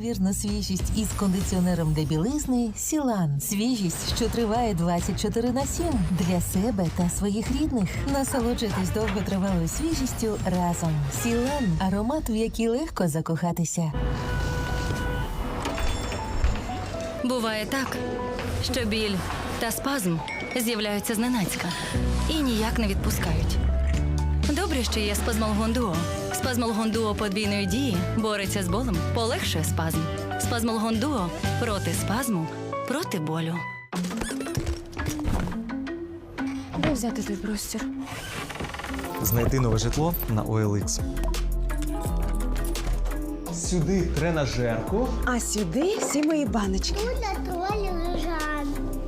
Неймовірна свіжість із кондиціонером для білизни Сілан. Свіжість, що триває 24 на 7. Для себе та своїх рідних. Насолоджуйтесь довготривалою свіжістю разом. Сілан аромат, в який легко закохатися. Буває так, що біль та спазм з'являються зненацька і ніяк не відпускають. Добре, що є спазмолгон дуо. Спазмолгон дуо подвійної дії бореться з болем, полегшує спазм. Спазмолгон дуо проти спазму, проти болю. Де взяти той простір? Знайти нове житло на OLX. Сюди тренажерку. А сюди всі мої баночки.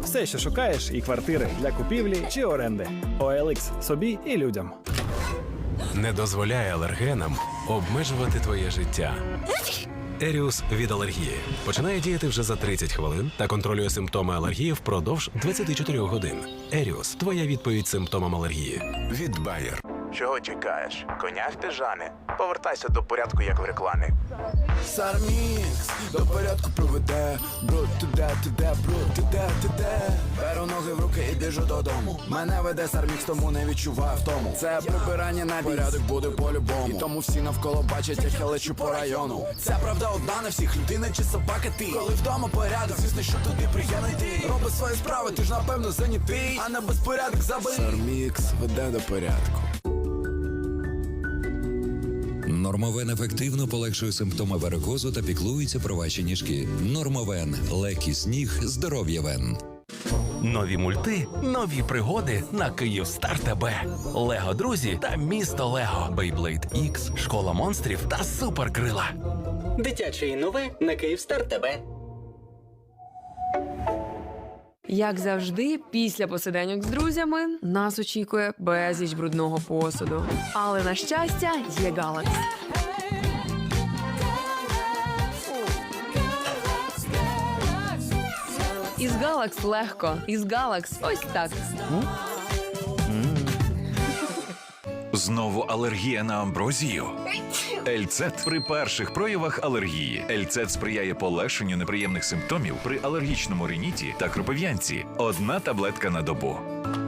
Все, що шукаєш, і квартири для купівлі чи оренди. OLX собі і людям. Не дозволяє алергенам обмежувати твоє життя. Еріус від алергії починає діяти вже за 30 хвилин та контролює симптоми алергії впродовж 24 годин. Еріус твоя відповідь симптомам алергії. від Bayer. Чого чекаєш? Коня в піжамі? Повертайся до порядку, як в рекламі. Сармікс до порядку приведе Бруд туди, туди, бруд туди, туди в руки і біжу додому. Мене веде Сармікс, тому не відчуваю втому. Це прибирання на порядок буде по-любому. І тому всі навколо бачать, як я лечу по району. Це правда одна на всіх, людина чи собака ти? Коли вдома порядок, звісно, що туди приємно йти. Роби свої справи, ти ж напевно зайнятий. А на безпорядок забий. Сармікс веде до порядку. Нормовен ефективно полегшує симптоми варикозу та піклується про ваші ніжки. Нормовен. Легкий сніг, здоров'я вен. Нові мульти, нові пригоди на Київстар ТБ. Лего друзі та місто Лего. Beyblade X, школа монстрів та суперкрила. Дитяче і нове на Київстар ТБ. Як завжди, після посиденьок з друзями нас очікує безліч брудного посуду. Але на щастя, є Галакс. Із Галакс легко, із Галакс ось так. Знову алергія на амброзію. Ельцет при перших проявах алергії. Ельцет сприяє полегшенню неприємних симптомів при алергічному риніті та кропив'янці. Одна таблетка на добу.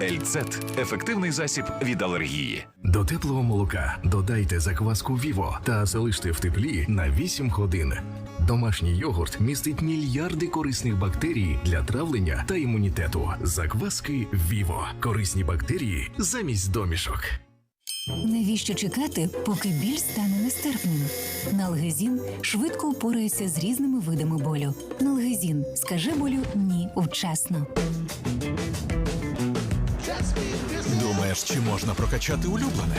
Ельцет ефективний засіб від алергії. До теплого молока додайте закваску Віво та залиште в теплі на 8 годин. Домашній йогурт містить мільярди корисних бактерій для травлення та імунітету. Закваски Віво. Корисні бактерії замість домішок. Навіщо чекати, поки біль стане нестерпним? Налгезін швидко упорається з різними видами болю. Налгезін скаже болю ні вчасно. Думаєш, чи можна прокачати улюблене?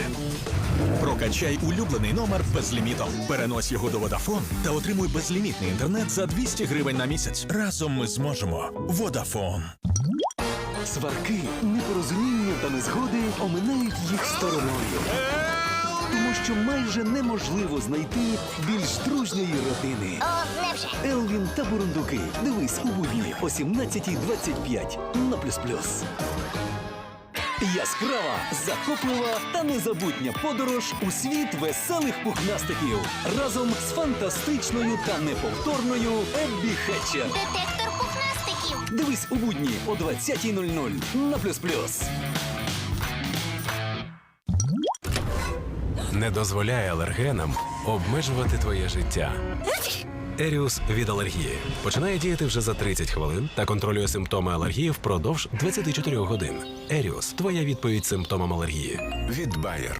Прокачай улюблений номер безлімітом. Перенось його до Vodafone та отримуй безлімітний інтернет за 200 гривень на місяць. Разом ми зможемо. Vodafone. Сварки, непорозуміння та незгоди оминають їх стороною. Тому що майже неможливо знайти більш дружньої родини. Елвін та Бурундуки. Дивись у будні о 17.25 на плюс плюс. Яскрава, захоплива та незабутня подорож у світ веселих пухнастиків разом з фантастичною та неповторною Еббі Хетчер. Детектор пухнастиків. Дивись у будні о 20.00 на плюс плюс. Не дозволяє алергенам обмежувати твоє життя. Еріус від алергії починає діяти вже за 30 хвилин та контролює симптоми алергії впродовж 24 годин. Еріус твоя відповідь симптомам алергії. Від Bayer.